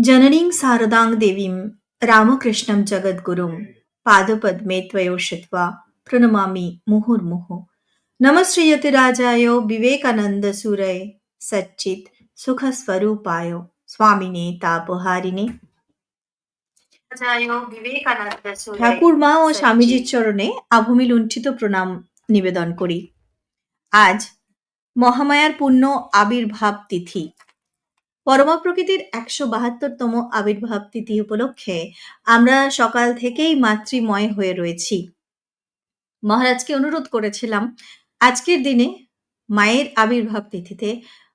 జననీం శారదాంగ్ దేవీం రామకృష్ణం జగద్గురుం పాదపద్మే త్వయోషిత్వా ప్రణమామి ముహుర్ముహు నమశ్రీయతి రాజాయ వివేకానంద సూరయ సచ్చిత్ సుఖ స్వరూపాయ స్వామినే তাপহারিণে ঠাকুরমা ও স্বামীজির চরণে আভূমি লুণ্ঠিত প্রণাম নিবেদন করি আজ মহামায়ার পূর্ণ আবির্ভাব তিথি পরমা প্রকৃতির একশো বাহাত্তরতম আবির্ভাব তিথি উপলক্ষে আমরা সকাল থেকেই মাতৃময় হয়ে রয়েছি। মহারাজকে অনুরোধ করেছিলাম, আজকের দিনে মায়ের আবির্ভাব তিথিতে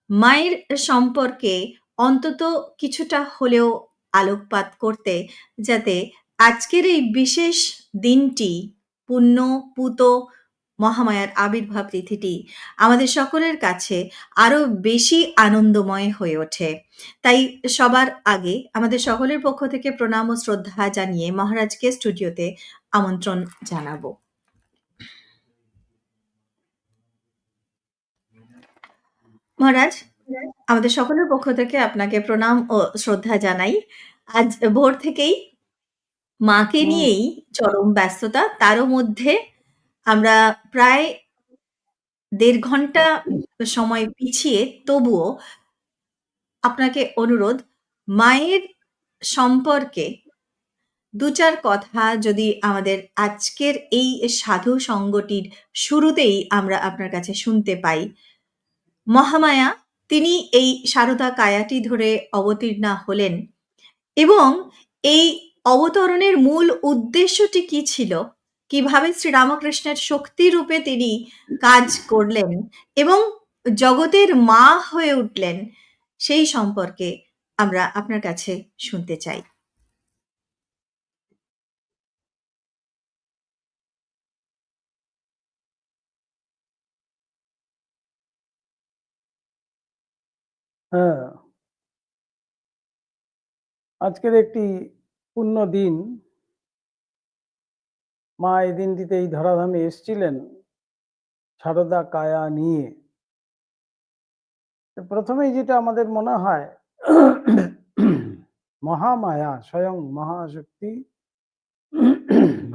মায়ের সম্পর্কে অন্তত কিছুটা হলেও আলোকপাত করতে, যাতে আজকের এই বিশেষ দিনটি পুণ্য পুত মহামায়ার আবির্ভাব তিথিটি আমাদের সকলের কাছে আরও বেশি আনন্দময় হয়ে ওঠে। তাই সবার আগে আমাদের সকলের পক্ষ থেকে প্রণাম ও শ্রদ্ধা জানিয়ে মহারাজকে স্টুডিওতে আমন্ত্রণ জানাব। মহারাজ আমাদের সকলের পক্ষ থেকে আপনাকে প্রণাম ও শ্রদ্ধা জানাই। আজ ভোর থেকেই মাকে নিয়েই চরম ব্যস্ততা তারও মধ্যে আমরা প্রায় দেড় ঘণ্টা সময় পিছিয়ে তবুও আপনাকে অনুরোধ, মায়ের সম্পর্কে দু চার কথা যদি আমাদের আজকের এই সাধু সঙ্গটির শুরুতেই আমরা আপনার কাছে শুনতে পাই। মহামায়া, তিনি এই সারদা কায়াটি ধরে অবতীর্ণা হলেন এবং এই অবতরণের মূল উদ্দেশ্যটি কি ছিল? কীভাবে শ্রীরামকৃষ্ণের শক্তি রূপে তিনি কাজ করলেন এবং জগতের মা হয়ে উঠলেন, সেই সম্পর্কে আমরা আপনার কাছে শুনতে চাই। হ্যাঁ। আজকের একটি পূর্ণ দিন মা এই দিনটিতে এই ধরাধামে এসছিলেন সারদা কায়া নিয়ে। প্রথমেই যেটা আমাদের মনে হয়, মহামায়া, স্বয়ং মহাশক্তি,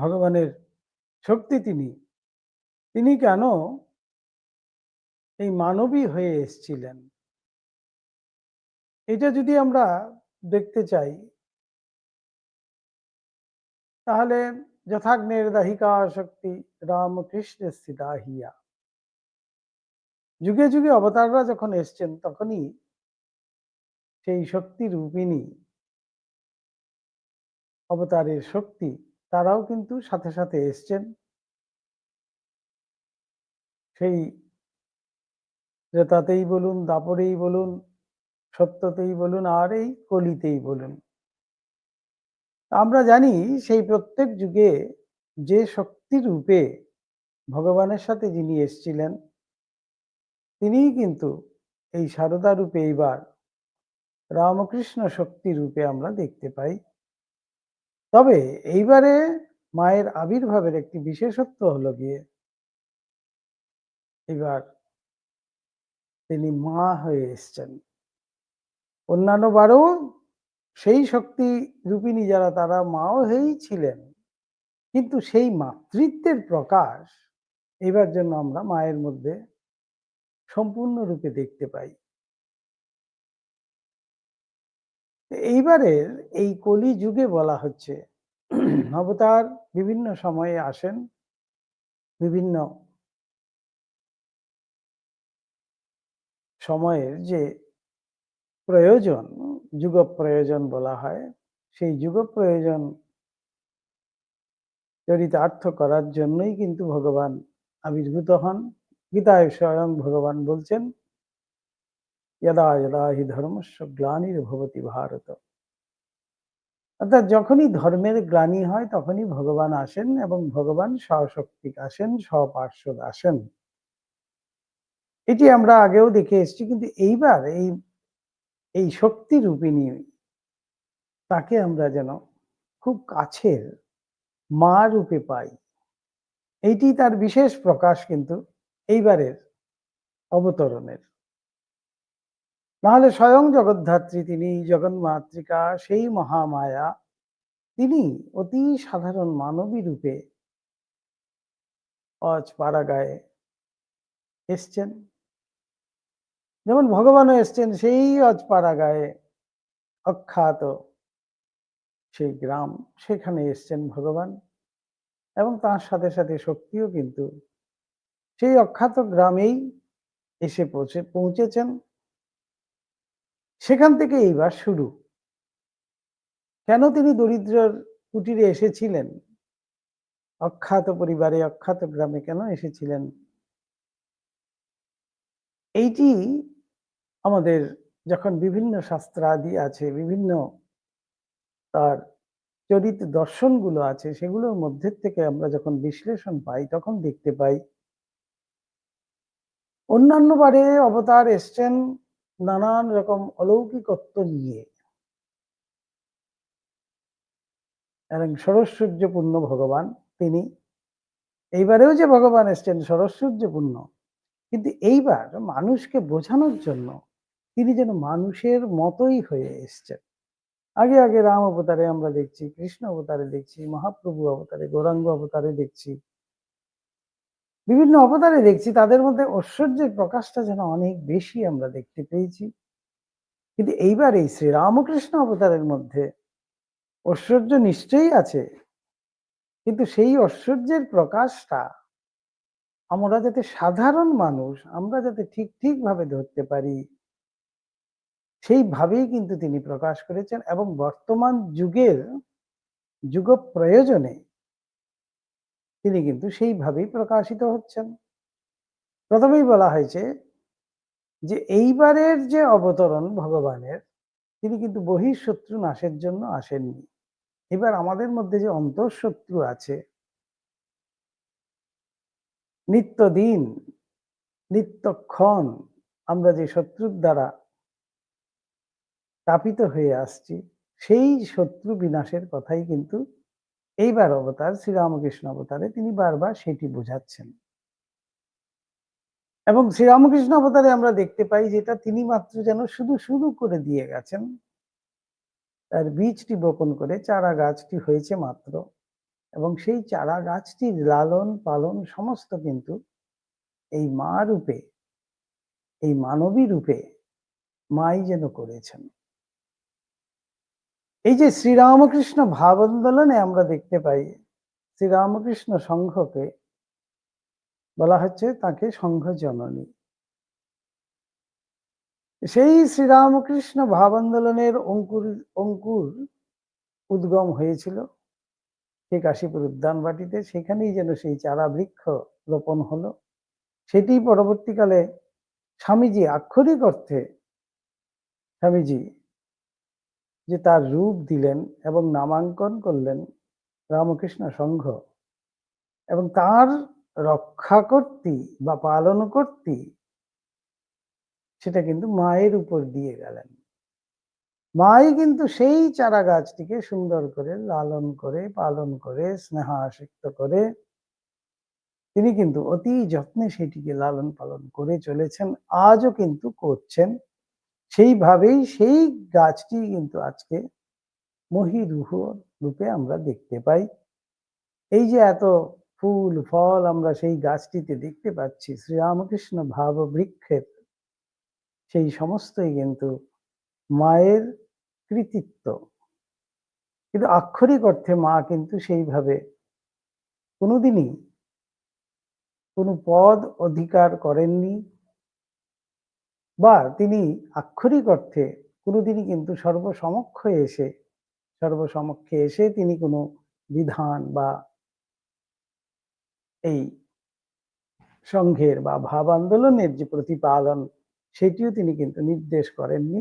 ভগবানের শক্তি তিনি। তিনি কেন এই মানবী হয়ে এসছিলেন? এটা যদি আমরা দেখতে চাই, তাহলে যথাগ্নের দাহিকা শক্তি রামকৃষ্ণ স্থিতা হিয়া যুগে যুগে অবতাররা যখন এসছেন, তখনই সেই শক্তি রূপিণী অবতারের শক্তি, তারাও কিন্তু সাথে সাথে এসছেন। সেই রেতাতেই বলুন, দাপরেই বলুন, সত্যতেই বলুন, আর এই কলিতেই বলুন। আমরা জানি সেই প্রত্যেক যুগে যে শক্তি রূপে ভগবানের সাথে যিনি এসছিলেন, তিনিই কিন্তু এই সারদা রূপে এইবার রামকৃষ্ণ শক্তি রূপে আমরা দেখতে পাই। তবে এইবারে মায়ের আবির্ভাবের একটি বিশেষত্ব হলো গিয়ে এবার তিনি মা হয়ে এসছেন। অন্যান্য বারও সেই শক্তি রূপিণী যারা, তারা মাও হয়েই ছিলেন। কিন্তু সেই মাতৃত্বের প্রকাশ এবার জন্য আমরা মায়ের মধ্যে সম্পূর্ণরূপে দেখতে পাই। এইবারের এই কলি যুগে বলা হচ্ছে, অবতার বিভিন্ন সময়ে আসেন, বিভিন্ন সময়ের যে প্রয়োজন, যুগ প্রয়োজন বলা হয়, সেই যুগ প্রয়োজন চরিতার্থ করার জন্যই কিন্তু ভগবান আবির্ভূত হন। গীতায় স্বয়ং ভগবান বলছেন, যদা যদা হি ধর্মস্ব গ্লানির ভবতি ভারত। অর্থাৎ যখনই ধর্মের গ্লানি হয়, তখনই ভগবান আসেন এবং ভগবান সশক্তিক আসেন সপার্শ্বদ আসেন। এটি আমরা আগেও দেখে এসেছি, কিন্তু এইবার এই এই শক্তি রূপিণী তাকে আমরা যেন খুব কাছের মা রূপে পাই। এইটি তার বিশেষ প্রকাশ কিন্তু এইবারের অবতরণের। নাহলে স্বয়ং জগদ্ধাত্রী তিনি জগন্মাতৃকা সেই মহামায়া, তিনি অতি সাধারণ মানবী রূপে অজ পাড়াগায়ে এসছেন। যেমন ভগবানও এসছেন, সেই অজ পাড়াগায়ে অখ্যাত সেই গ্রাম, সেখানে এসছেন ভগবান। এবং তার সাথে সাথে শক্তিও কিন্তু সেই অখ্যাত গ্রামেই এসে পৌঁছে, পৌঁছেছেন। সেখান থেকে এইবার শুরু। কেন তিনি দরিদ্রর কুটিরে এসেছিলেন? অখ্যাত পরিবারে, অখ্যাত গ্রামে কেন এসেছিলেন? এইটি আমাদের যখন বিভিন্ন শাস্ত্রাদি আছে, বিভিন্ন তার চরিত দর্শনগুলো আছে, সেগুলোর মধ্যে থেকে আমরা যখন বিশ্লেষণ পাই, তখন দেখতে পাই অন্যান্য বারে অবতার এসছেন নানান রকম অলৌকিকত্ব নিয়ে। এবং সরস্বর্যপূর্ণ ভগবান তিনি। এইবারেও যে ভগবান এসছেন সরস্বর্যপূর্ণ কিন্তু এইবার মানুষকে বোঝানোর জন্য তিনি যেন মানুষের মতোই হয়ে এসছেন। আগে আগে রাম অবতারে আমরা দেখছি, কৃষ্ণ অবতারে দেখছি, মহাপ্রভু অবতারে, গৌরাঙ্গ অবতারে দেখছি। বিভিন্ন অবতারে দেখছি, তাদের মধ্যে ঐশ্বর্যের প্রকাশটা যেন অনেক বেশি আমরা দেখতে পেয়েছি। কিন্তু এইবার এই শ্রী রামকৃষ্ণ অবতারের মধ্যে ঐশ্বর্য নিশ্চয়ই আছে, কিন্তু সেই ঐশ্বর্যের প্রকাশটা আমরা যাতে সাধারণ মানুষ, আমরা যাতে ঠিক ঠিক ভাবে ধরতে পারি, সেইভাবেই কিন্তু তিনি প্রকাশ করেছেন এবং বর্তমান যুগের যুগ প্রয়োজনে তিনি কিন্তু সেইভাবেই প্রকাশিত হচ্ছেন। প্রথমেই বলা হয়েছে যে, এইবারের যে অবতরণ ভগবানের, তিনি কিন্তু বহিঃশত্রু নাশের জন্য আসেননি। এবার আমাদের মধ্যে যে অন্তঃশত্রু আছে নিত্যদিন, নিত্যক্ষণ আমরা যে শত্রুর দ্বারা তাপিত হয়ে আসছি, সেই শত্রু বিনাশের কথাই কিন্তু এইবার অবতার, শ্রীরামকৃষ্ণ অবতারে তিনি বারবার সেটি বোঝাচ্ছেন। এবং শ্রীরামকৃষ্ণ অবতারে আমরা দেখতে পাই যেটা তিনি মাত্র যেন শুধু শুরু করে দিয়ে গেছেন। তার বীজটি বপন করে চারা গাছটি হয়েছে মাত্র। এবং সেই চারা গাছটির লালন পালন সমস্ত কিন্তু এই মা রূপে, এই মানবী রূপে মাই যেন করেছেন। এই যে শ্রীরামকৃষ্ণ ভাব আন্দোলনে আমরা দেখতে পাই, শ্রীরামকৃষ্ণ সংঘকে বলা হচ্ছে তাকে সংঘ জননী সেই শ্রীরামকৃষ্ণ ভাব আন্দোলনের অঙ্কুর অঙ্কুর উদ্গম হয়েছিল। সেই কাশীপুর উদ্যান বাটিতে সেখানেই যেন সেই চারা বৃক্ষ রোপণ হলো। সেটি পরবর্তীকালে স্বামীজি আক্ষরিক অর্থে স্বামীজি যে তার রূপ দিলেন এবং নামাঙ্কন করলেন রামকৃষ্ণ সংঘ এবং তার রক্ষা কর্তী বা পালন কর্তী সেটা কিন্তু মায়ের উপর দিয়ে গেলেন। মাই কিন্তু সেই চারা গাছটিকে সুন্দর করে লালন করে, পালন করে, স্নেহাসক্ত করে, তিনি কিন্তু অতি যত্নে সেটিকে লালন পালন করে চলেছেন, আজও কিন্তু করছেন। সেইভাবেই সেই গাছটি কিন্তু আজকে মহিরুহ রূপে আমরা দেখতে পাই। এই যে এত ফুল, ফল আমরা সেই গাছটিতে দেখতে পাচ্ছি, শ্রীরামকৃষ্ণ ভাব বৃক্ষের সেই সমস্তই কিন্তু মায়ের কৃতিত্ব। কিন্তু আক্ষরিক অর্থে মা কিন্তু সেইভাবে কোনোদিনই কোনো পদ অধিকার করেননি বা তিনি আক্ষরিক অর্থে কোনোদিনই কিন্তু সর্বসমক্ষে এসে সর্বসমক্ষে এসে তিনি কোনো বিধান বা এই সংঘের বা ভাব আন্দোলনের যে প্রতিপালন, সেটিও তিনি কিন্তু নির্দেশ করেননি।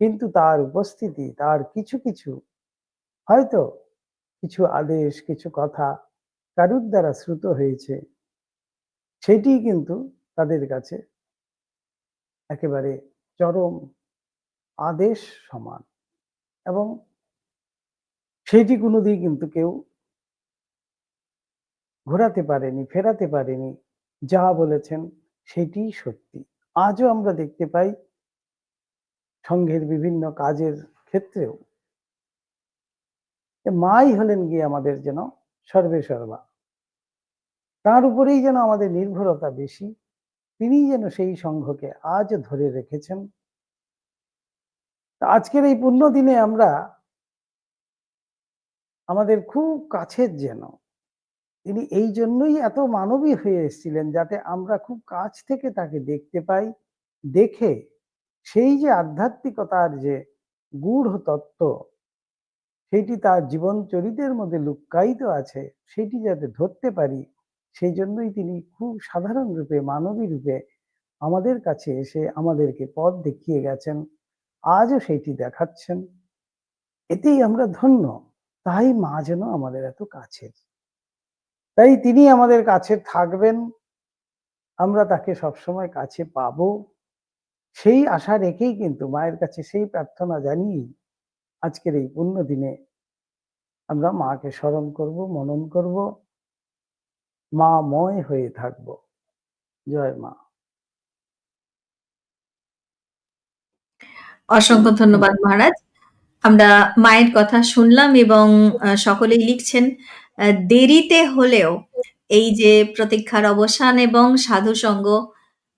কিন্তু তার উপস্থিতি, তার কিছু কিছু, হয়তো কিছু আদেশ, কিছু কথা কারুর দ্বারা শ্রুত হয়েছে, সেটি কিন্তু তাদের কাছে একেবারে চরম আদেশ সমান এবং সেটি কোনোদিন কিন্তু কেউ ঘোরাতে পারেনি, ফেরাতে পারেনি। যা বলেছেন সেটি সত্যি। আজও আমরা দেখতে পাই সংঘের বিভিন্ন কাজের ক্ষেত্রেও মাই হলেন গিয়ে আমাদের যেন সর্বে সর্বা। তার উপরেই যেন আমাদের নির্ভরতা বেশি তিনি যেন সেই সংঘকে আজ ধরে রেখেছেন। আজকের এই পুণ্য দিনে আমরা আমাদের খুব কাছের যেন, তিনি এই জন্যই এত মানবী হয়ে এসেছিলেন যাতে আমরা খুব কাছ থেকে তাকে দেখতে পাই, দেখে সেই যে আধ্যাত্মিকতার যে গূঢ় তত্ত্ব সেইটি তার জীবন চরিতের মধ্যে লুক্কায়িত আছে, সেটি যাতে ধরতে পারি, সেই জন্যই তিনি খুব সাধারণ রূপে, মানবী রূপে আমাদের কাছে এসে আমাদেরকে পথ দেখিয়ে গেছেন, আজও সেইটি দেখাচ্ছেন। এতেই আমরা ধন্য, তাই মা যেন আমাদের এত কাছের। তাই তিনি আমাদের কাছে থাকবেন, আমরা তাকে সবসময় কাছে পাবো। সেই আশা রেখেই কিন্তু মায়ের কাছে সেই প্রার্থনা জানিয়ে আজকের এই পুণ্য দিনে আমরা মাকে স্মরণ করব, মনন করব মা ময় হয়ে থাকব। জয় মা। অসংখ্য ধন্যবাদ মহারাজ। আমরা মায়ের কথা শুনলাম এবং সকলেই লিখছেন দেরিতে হলেও এই যে প্রতীক্ষার অবসান এবং সাধু সঙ্গ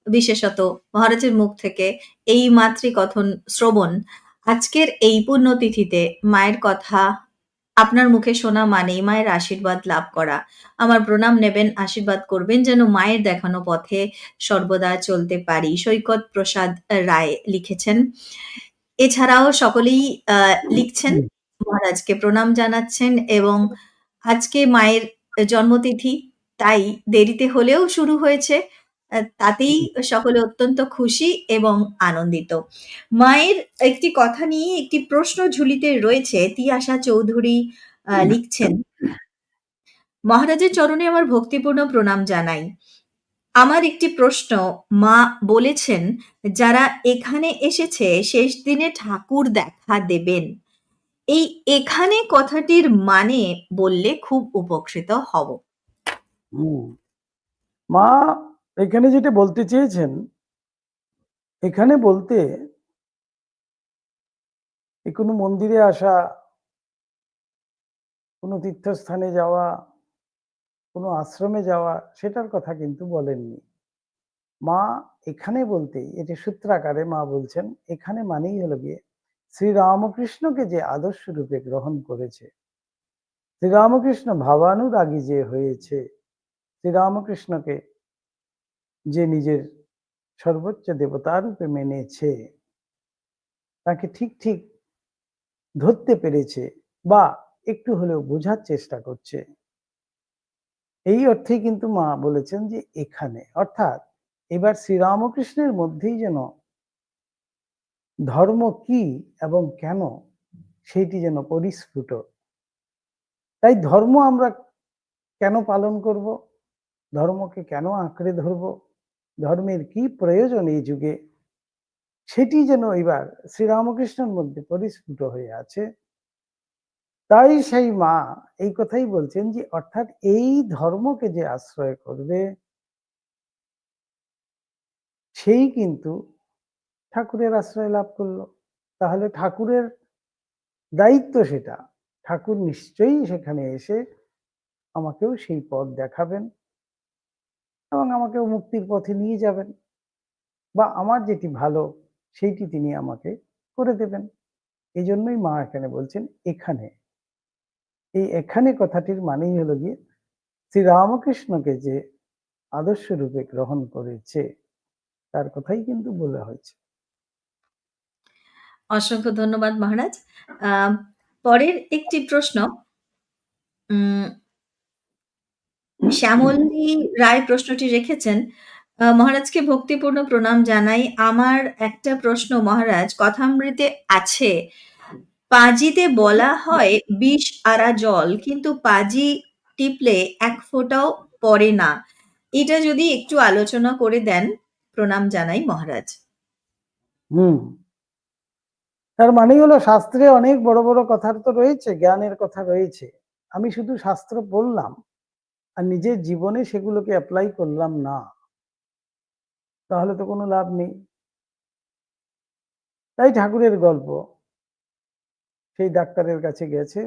বিশেষত মহারাজের মুখ থেকে এই মাতৃকথন শ্রবণ, আজকের এই পুণ্যতিথিতে মায়ের কথা আপনার মুখে শোনা মানেই মায়ের আশীর্বাদ লাভ করা। আমার প্রণাম নেবেন, আশীর্বাদ করবেন যেন মায়ের দেখানো পথে সর্বদা চলতে পারি, সৈকত প্রসাদ রায় লিখেছেন। এছাড়াও সকলেই লিখছেন, মহারাজকে প্রণাম জানাচ্ছেন এবং আজকে মায়ের জন্মতিথি, তাই দেরিতে হলেও শুরু হয়েছে। তাতেই সকলে অত্যন্ত খুশি এবং আনন্দিত। মায়ের একটি কথা নিয়ে একটি প্রশ্ন ঝুলিতে রয়েছে তিয়াশা চৌধুরী লিখছেন মহারাজের চরণে আমার ভক্তিপূর্ণ প্রণাম জানাই। আমার একটি প্রশ্ন মা বলেছেন যারা এখানে এসেছে শেষ দিনে ঠাকুর দেখা দেবেন। এই এখানে কথাটির মানে বললে খুব উপকৃত হব। মা এখানে যেটা বলতে চেয়েছেন, এখানে বলতে কোনো মন্দিরে আসা, কোনো তীর্থস্থানে যাওয়া, কোনো আশ্রমে যাওয়া, সেটার কথা কিন্তু বলেননি। মা এখানে বলতে, এটি সূত্রাকারে মা বলছেন, এখানে মানেই হলো গিয়ে শ্রীরামকৃষ্ণকে যে আদর্শ রূপে গ্রহণ করেছে। শ্রীরামকৃষ্ণ ভাবানুরাগী যে হয়েছে, শ্রীরামকৃষ্ণকে যে নিজের সর্বোচ্চ দেবতা রূপে মেনেছে। তাকে ঠিক ঠিক ধরতে পেরেছে বা একটু হলেও বোঝার চেষ্টা করছে। এই অর্থেই কিন্তু মা বলেছেন যে এখানে, অর্থাৎ এবার শ্রীরামকৃষ্ণের মধ্যেই যেন ধর্ম কি এবং কেন সেইটি যেন পরিস্ফুট। তাই ধর্ম আমরা কেন পালন করব? ধর্মকে কেন আঁকড়ে ধরব? ধর্মের কি প্রয়োজন এই যুগে? সেটি যেন এবার শ্রীরামকৃষ্ণের মধ্যে পরিস্ফুট হয়ে আছে। তাই সেই মা এই কথাই বলছেন যে, অর্থাৎ এই ধর্মকে যে আশ্রয় করবে, সেই কিন্তু ঠাকুরের আশ্রয় লাভ করল। তাহলে ঠাকুরের দায়িত্ব সেটা। ঠাকুর নিশ্চয়ই সেখানে এসে আমাকেও সেই পথ দেখাবেন। এবং আমাকেও মুক্তির পথে নিয়ে যাবেন বা আমার যেটি ভালো, সেইটি তিনি আমাকে করে দেবেন। এই জন্যই মা এখানে বলছেন, এখানে। এই এখানে কথাটির মানেই হলো গিয়ে, শ্রীরামকৃষ্ণকে যে আদর্শ রূপে গ্রহণ করেছে, তার কথাই কিন্তু বলা হয়েছে। অসংখ্য ধন্যবাদ মহারাজ। পরের একটি প্রশ্ন শ্যামলী রায় প্রশ্নটি রেখেছেন মহারাজকে ভক্তিপূর্ণ প্রণাম জানাই। আমার একটা প্রশ্ন, মহারাজ, কথামৃতে আছে, পাজিতে বলা হয় বিষ আরা জল, কিন্তু পাজি টিপলে এক ফোঁটাও পড়ে না। এটা যদি একটু আলোচনা করে দেন, প্রণাম জানাই, মহারাজ। হুম। তার মানেই হলো, শাস্ত্রে অনেক বড় বড় কথা তো রয়েছে, জ্ঞানের কথা রয়েছে। আমি শুধু শাস্ত্র বললাম। আর নিজের জীবনে সেগুলোকে অ্যাপ্লাই করলাম না, তাহলে তো কোনো লাভ নেই। তাই ঠাকুরের গল্প, সেই ডাক্তারের কাছে গেছে,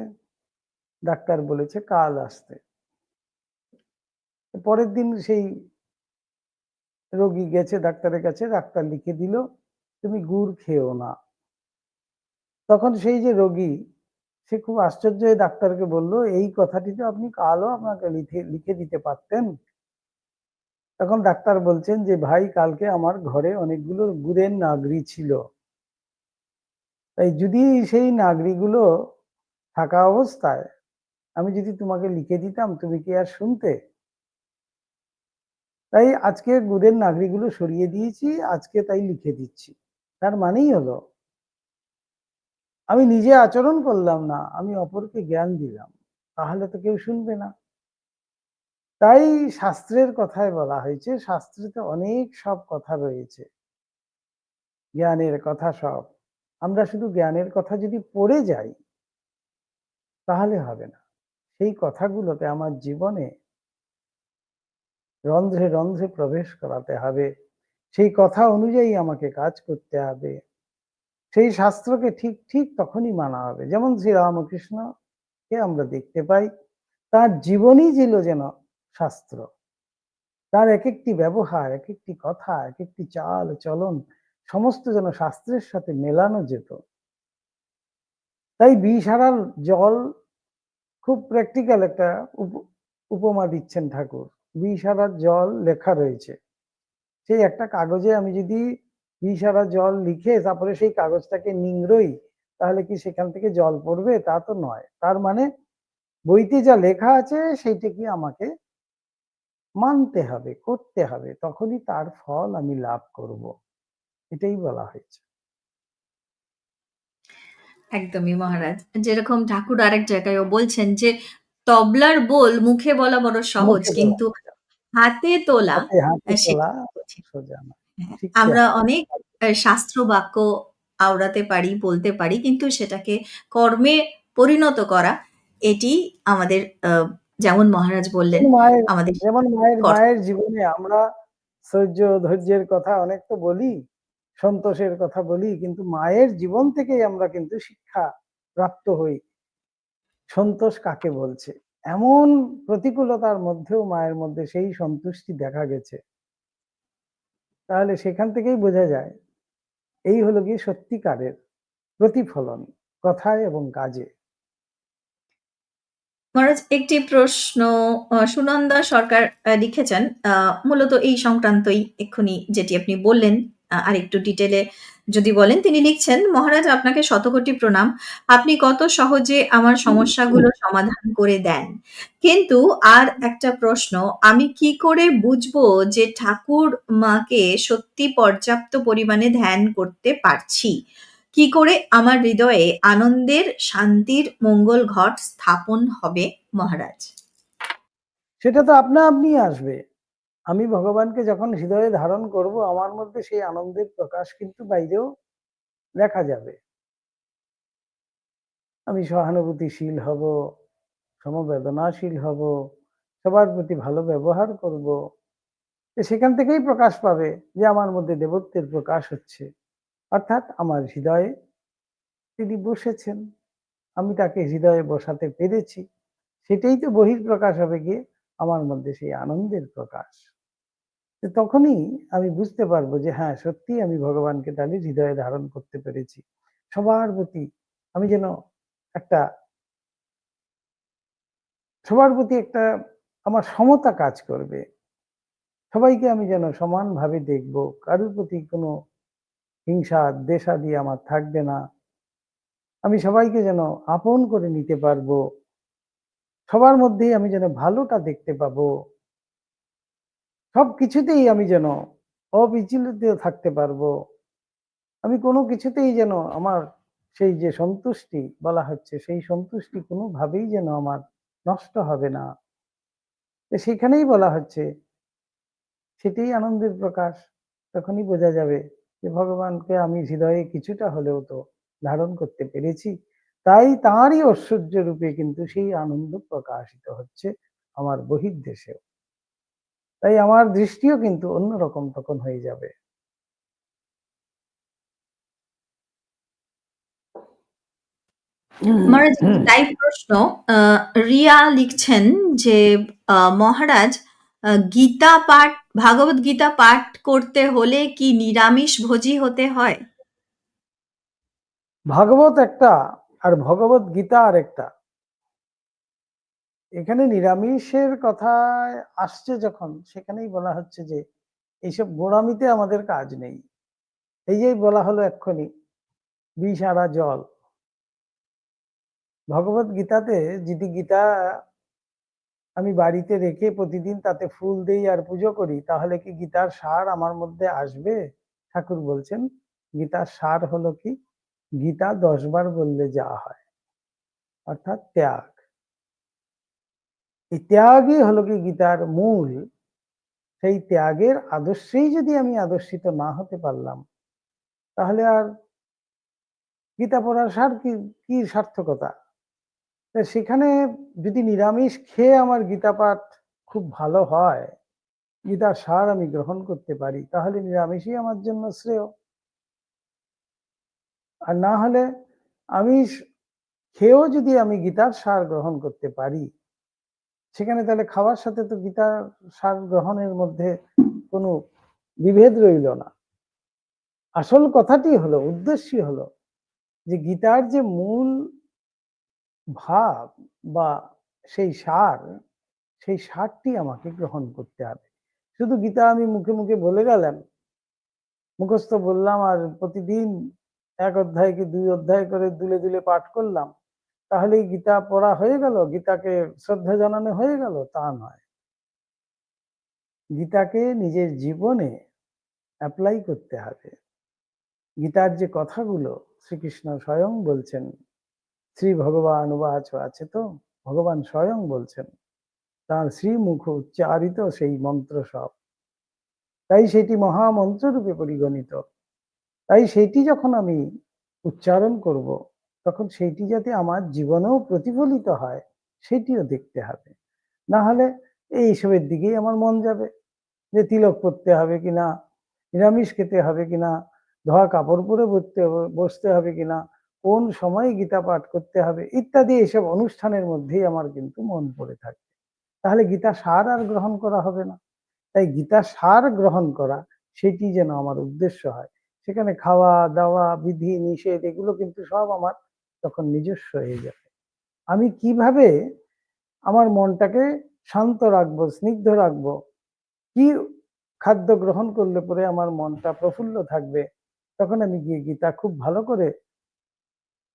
ডাক্তার বলেছে কাল আসতে। পরের দিন সেই রোগী গেছে ডাক্তারের কাছে, ডাক্তার লিখে দিল, তুমি গুড় খেও না। তখন সেই যে রোগী সে খুব আশ্চর্য হয়ে ডাক্তারকে বলল, এই কথাটি তো আপনি কালও আপনাকে লিখে লিখে দিতে পারতেন? তখন ডাক্তার বলছেন যে, ভাই, কালকে আমার ঘরে অনেকগুলো গুড়ের নাগরি ছিল। তাই যদি সেই নাগরিগুলো থাকা অবস্থায় আমি যদি তোমাকে লিখে দিতাম, তুমি কি আর শুনতে? তাই আজকে গুড়ের নাগরিগুলো সরিয়ে দিয়েছি, আজকে তাই লিখে দিচ্ছি। তার মানেই হলো আমি নিজে আচরণ করলাম না, আমি অপরকে জ্ঞান দিলাম, তাহলে তো কেউ শুনবে না। তাই শাস্ত্রের কথায় বলা হয়েছে, শাস্ত্রেতে অনেক সব কথা রয়েছে। জ্ঞানের কথা সব। আমরা শুধু জ্ঞানের কথা যদি পড়ে যাই, তাহলে হবে না। সেই কথাগুলোকে আমার জীবনে রন্ধ্রে রন্ধ্রে প্রবেশ করাতে হবে। সেই কথা অনুযায়ী আমাকে কাজ করতে হবে। সেই শাস্ত্রকে ঠিক ঠিক তখনই মানা হবে। যেমন শ্রী রামকৃষ্ণকে আমরা দেখতে পাই, তার জীবনই ছিল যেন শাস্ত্র। তার এক একটি ব্যবহার এক একটি কথা এক একটি চাল, চলন, সমস্ত যেন শাস্ত্রের সাথে মেলানো যেত। তাই বিষারার জল খুব প্র্যাকটিক্যাল একটা উপমা দিচ্ছেন ঠাকুর। বিষারার জল লেখা রয়েছে। সেই একটা কাগজে আমি যদি বিষারা জল লিখে তারপরে সেই কাগজটাকে নিংড়ই তাহলে কি সেখান থেকে জল পড়বে? তা তো নয়। তার মানে বইতে যা লেখা আছে সেইটাকে আমাকে মানতে হবে করতে হবে। তখনই তার ফল আমি লাভ করব। এটাই বলা হয়েছে। একদমই মহারাজ। যেরকম ঠাকুর আরেক জায়গায়ও বলছেন যে তবলার বোল মুখে বলা বড় সহজ কিন্তু হাতে তোলা হ্যাঁ, আমরা অনেক শাস্ত্র বাক্য আওড়াতে পারি বলতে পারি কিন্তু সেটাকে কর্মে পরিণত করা এটি আমাদের যেমন মহারাজ বললেন আমাদের যেমন মায়ের মায়ের জীবনে আমরা সহ্য ধৈর্যের কথা অনেক তো বলি সন্তোষের কথা বলি কিন্তু মায়ের জীবন থেকেই আমরা কিন্তু শিক্ষা প্রাপ্ত হই। সন্তোষ কাকে বলছে? এমন প্রতিকূলতার মধ্যেও মায়ের মধ্যে সেই সন্তুষ্টি দেখা গেছে। তাহলে সেখান থেকেই বোঝা যায়, এই হলো গিয়ে সত্যিকারের প্রতিফলন কথায় এবং কাজে। মহারাজ, একটি প্রশ্ন সুনন্দা সরকার লিখেছেন মূলত এই সংক্রান্তই এক্ষুনি যেটি আপনি বললেন। আর একটু ডিটেলে যদি বলেন, তিনি লিখছেন, মহারাজ, আপনাকে শতকোটি প্রণাম। আপনি কত সহজে আমার সমস্যাগুলো সমাধান করে দেন। কিন্তু আর একটা প্রশ্ন, আমি কি করে বুঝব যে ঠাকুর মাকে সত্যি পর্যাপ্ত পরিমাণে ধ্যান করতে পারছি? কি করে আমার হৃদয়ে আনন্দের, শান্তির, মঙ্গল ঘট স্থাপন হবে, মহারাজ? সেটা তো আপনা আপনি আসবে। আমি ভগবানকে যখন হৃদয়ে ধারণ করব, আমার মধ্যে সেই আনন্দের প্রকাশ কিন্তু বাইরেও দেখা যাবে। আমি সহানুভূতিশীল হব, সমবেদনাশীল হব, সবার প্রতি ভালো ব্যবহার করব। সেখান থেকেই প্রকাশ পাবে যে আমার মধ্যে দেবত্বের প্রকাশ হচ্ছে। অর্থাৎ আমার হৃদয়ে তিনি বসেছেন। আমি তাকে হৃদয়ে বসাতে পেরেছি। সেটাই তো বহির প্রকাশ হবে গিয়ে আমার মধ্যে সেই আনন্দের প্রকাশ। তখনই আমি বুঝতে পারব যে হ্যাঁ সত্যি আমি ভগবানকে তাহলে হৃদয়ে ধারণ করতে পেরেছি। সবার প্রতি আমি যেন একটা সবার প্রতি একটা আমার সমতা কাজ করবে। সবাইকে আমি যেন সমানভাবে দেখব। কারোর প্রতি কোনো হিংসা দেশাদি আমার থাকবে না। আমি সবাইকে যেন আপন করে নিতে পারব। সবার মধ্যেই আমি যেন ভালোটা দেখতে পাবো। সব কিছুতেই আমি যেন অবিচলিত থাকতে পারব। আমি কোনো কিছুতেই যেন আমার সেই যে সন্তুষ্টি বলা হচ্ছে, সেই সন্তুষ্টি কোনোভাবেই যেন আমার নষ্ট হবে না। সেখানেই বলা হচ্ছে, সেটাই আনন্দের প্রকাশ। তখনই বোঝা যাবে যে ভগবানকে আমি হৃদয়ে কিছুটা হলেও তো ধারণ করতে পেরেছি। তাই তাঁরই ঐশ্বর্য রূপে কিন্তু সেই আনন্দ প্রকাশিত হচ্ছে আমার বহির্দেশেও। তাই আমার দৃষ্টিও কিন্তু অন্যরকম তখন হয়ে যাবে। তাই প্রশ্ন আহ, রিয়া লিখছেন যে আহ, মহারাজ আহ, গীতা পাঠ ভাগবত গীতা পাঠ করতে হলে কি নিরামিষ ভোজি হতে হয়? ভাগবত একটা আর ভগবত গীতা আর একটা এখানে নিরামিষের কথা আসছে যখন, সেখানেই বলা হচ্ছে যে, এইসব গোড়ামিতে আমাদের কাজ নেই। এই যে বলা হলো এক্ষুনি, বিষ আড়া জল। ভগবত গীতাতে যদি গীতা আমি বাড়িতে রেখে প্রতিদিন তাতে ফুল দেই আর পুজো করি, তাহলে কি গীতার সার আমার মধ্যে আসবে? ঠাকুর বলছেন, গীতার সার হলো কি? গীতা দশবার বললে যা হয়। অর্থাৎ ত্যাগ। এই ত্যাগই হলো কি গীতার মূল? সেই ত্যাগের আদর্শেই যদি আমি আদর্শিত না হতে পারলাম, তাহলে আর গীতা পড়ার সার কি কি সার্থকতা? সেখানে যদি নিরামিষ খেয়ে আমার গীতা পাঠ খুব ভালো হয়, গীতার সার আমি গ্রহণ করতে পারি, তাহলে নিরামিষই আমার জন্য শ্রেয়। আর না হলে আমি খেয়েও যদি আমি গীতার সার গ্রহণ করতে পারি সেখানে তাহলে খাওয়ার সাথে তো গীতার সার গ্রহণের মধ্যে কোনো বিভেদ রইল না। আসল কথাটি হলো, উদ্দেশ্যই হলো যে গীতার যে মূল ভাব বা সেই সার, সেই সারটি আমাকে গ্রহণ করতে হবে। শুধু গীতা আমি মুখে মুখে বলে গেলাম, মুখস্থ বললাম আর প্রতিদিন এক অধ্যায় কি দুই অধ্যায় করে দুলে দুলে পাঠ করলাম। তাহলে গীতা পড়া হয়ে গেল, গীতাকে শ্রদ্ধা জানানো হয়ে গেল, তা নয়। গীতাকে নিজের জীবনে অ্যাপ্লাই করতে হবে। গীতার যে কথাগুলো শ্রীকৃষ্ণ স্বয়ং বলছেন, শ্রী ভগবান উবাচ আছে তো? ভগবান স্বয়ং বলছেন, তার শ্রীমুখ উচ্চারিত সেই মন্ত্র সব। তাই সেটি মহামন্ত্র রূপে পরিগণিত। তাই সেটি যখন আমি উচ্চারণ করব তখন সেইটি যাতে আমার জীবনেও প্রতিফলিত হয়, সেটিও দেখতে হবে। না হলে এইসবের দিকেই আমার মন যাবে যে তিলক করতে হবে কিনা নিরামিষ খেতে হবে কিনা ধোয়া কাপড় পরে বসতে বসতে হবে কিনা কোন সময়ে গীতা পাঠ করতে হবে, ইত্যাদি এসব অনুষ্ঠানের মধ্যেই আমার কিন্তু মন পড়ে থাকে। তাহলে গীতা সার আর গ্রহণ করা হবে না। তাই গীতা সার গ্রহণ করা, সেটি যেন আমার উদ্দেশ্য হয়। সেখানে খাওয়া, দাওয়া, বিধি, নিষেধ, এগুলো কিন্তু সব আমার তখন নিজস্ব হয়ে যাবে। আমি কীভাবে আমার মনটাকে শান্ত রাখব, স্নিগ্ধ রাখব? কি খাদ্য গ্রহণ করলে পরে আমার মনটা প্রফুল্ল থাকবে? তখন আমি গিয়ে গীতা খুব ভালো করে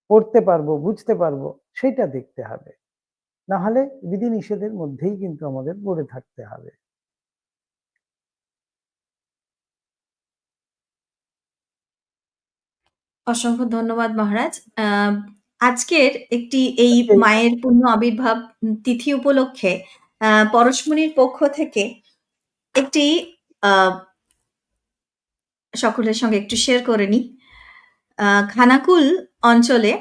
পড়তে পারব, বুঝতে পারব, সেটা দেখতে হবে। না হলে বিধি নিষেধের মধ্যেই কিন্তু আমাদের পড়ে থাকতে হবে। অসংখ্য ধন্যবাদ মহারাজ। আজকের একটি এই মায়ের পূর্ণ আবির্ভাব তিথি উপলক্ষে পরশমণির পক্ষ থেকে একটি সকলের সঙ্গে একটু শেয়ার করে নি খানাকুল অঞ্চলে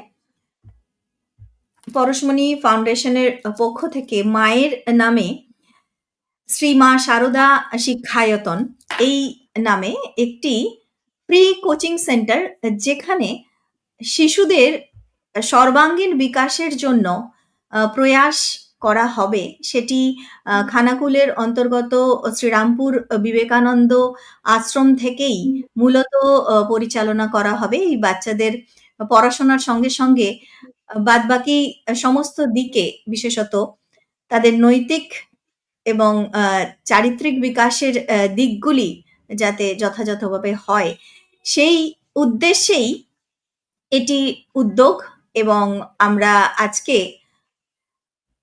পরশমণি ফাউন্ডেশনের পক্ষ থেকে মায়ের নামে শ্রী মা শারদা শিক্ষায়তন এই নামে একটি প্রি কোচিং সেন্টার যেখানে শিশুদের সর্বাঙ্গীন বিকাশের জন্য প্রয়াস করা হবে। সেটি খানাকুলের অন্তর্গত শ্রীরামপুর বিবেকানন্দ আশ্রম থেকেই মূলত পরিচালনা করা হবে। এই বাচ্চাদের পড়াশোনার সঙ্গে সঙ্গে বাদবাকি সমস্ত দিকে বিশেষত তাদের নৈতিক এবং চারিত্রিক বিকাশের দিকগুলি যাতে যথাযথভাবে হয়। সেই উদ্দেশ্যেই এটি উদ্যোগ এবং আমরা আজকে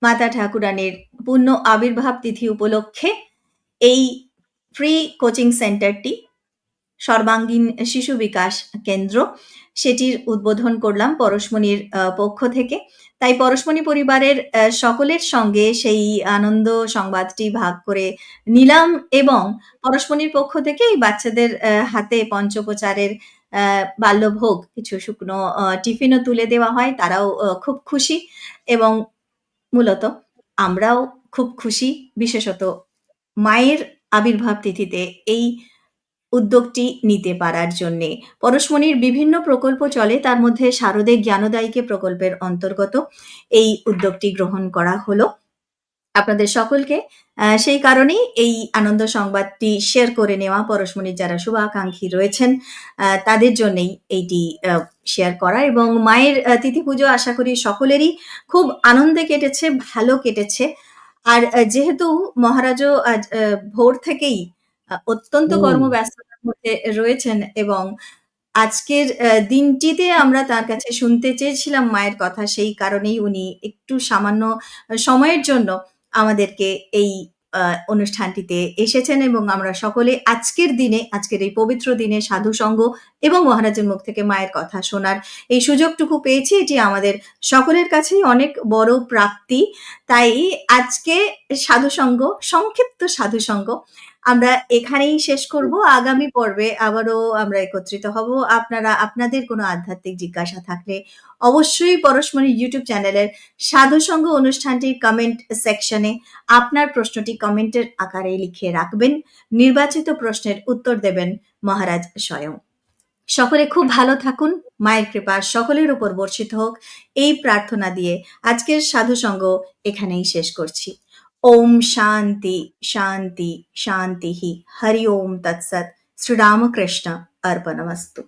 মাতা ঠাকুরানীর পূর্ণ আবির্ভাব তিথি উপলক্ষে এই ফ্রি কোচিং সেন্টারটি সর্বাঙ্গীন শিশু বিকাশ কেন্দ্র, সেটির উদ্বোধন করলাম পরশমণির পক্ষ থেকে। তাই পরশমণি পরিবারের সকলের সঙ্গে সেই আনন্দ সংবাদটি ভাগ করে নিলাম এবং পরশমণির পক্ষ থেকে এই বাচ্চাদের হাতে পঞ্চপ্রচারের বাল্যভোগ, কিছু শুকনো টিফিনও তুলে দেওয়া হয়, তারাও খুব খুশি এবং মূলত আমরাও খুব খুশি, বিশেষত মায়ের আবির্ভাব তিথিতে এই উদ্যোগটি নিতে পারার জন্যে। পরশমণির বিভিন্ন প্রকল্প চলে, তার মধ্যে শারদে জ্ঞানদায়ীকে প্রকল্পের অন্তর্গত এই উদ্যোগটি গ্রহণ করা হলো। আপনাদের সকলকে আহ, সেই কারণেই এই আনন্দ সংবাদটি শেয়ার করে নেওয়া পরশমণির যারা শুভাকাঙ্ক্ষী রয়েছেন আহ, তাদের জন্যই এইটি শেয়ার করা এবং মায়ের তিথি পুজো আশা করি সকলেরই খুব আনন্দে কেটেছে ভালো কেটেছে আর যেহেতু মহারাজও আজ আহ, ভোর থেকেই অত্যন্ত। কর্মব্যস্ততার মধ্যে রয়েছেন এবং আজকের দিনটিতে আমরা তার কাছে শুনতে চেয়েছিলাম মায়ের কথা সেই কারণেই উনি একটু সামান্য সময়ের জন্য আমাদেরকে এই অনুষ্ঠানটিতে এসেছেন এবং আমরা সকলে আজকের দিনে, আজকের এই পবিত্র দিনে সাধু সঙ্গ এবং মহারাজের মুখ থেকে মায়ের কথা শোনার এই সুযোগটুকু পেয়েছি। এটি আমাদের সকলের কাছেই অনেক বড় প্রাপ্তি। তাই আজকে সাধু সঙ্গ, সংক্ষিপ্ত সাধু সঙ্গ আমরা এখানেই শেষ করব। আগামী পর্বে আবারও আমরা একত্রিত হব। আপনারা আপনাদের কোনো আধ্যাত্মিক জিজ্ঞাসা থাকলে অবশ্যই পরশমণি ইউটিউব চ্যানেলের সাধুসঙ্গ অনুষ্ঠানটির কমেন্ট সেকশনে আপনার প্রশ্নটি কমেন্টের আকারে লিখে রাখবেন। নির্বাচিত প্রশ্নের উত্তর দেবেন মহারাজ স্বয়ং। সকলে খুব ভালো থাকুন। মায়ের কৃপা সকলের উপর বর্ষিত হোক। এই প্রার্থনা দিয়ে আজকের সাধুসঙ্গ এখানেই শেষ করছি। ওম শান্তি শান্তি শান্তি হরি ওম তৎসৎ শ্রীরামকৃষ্ণ অর্পণমস্তু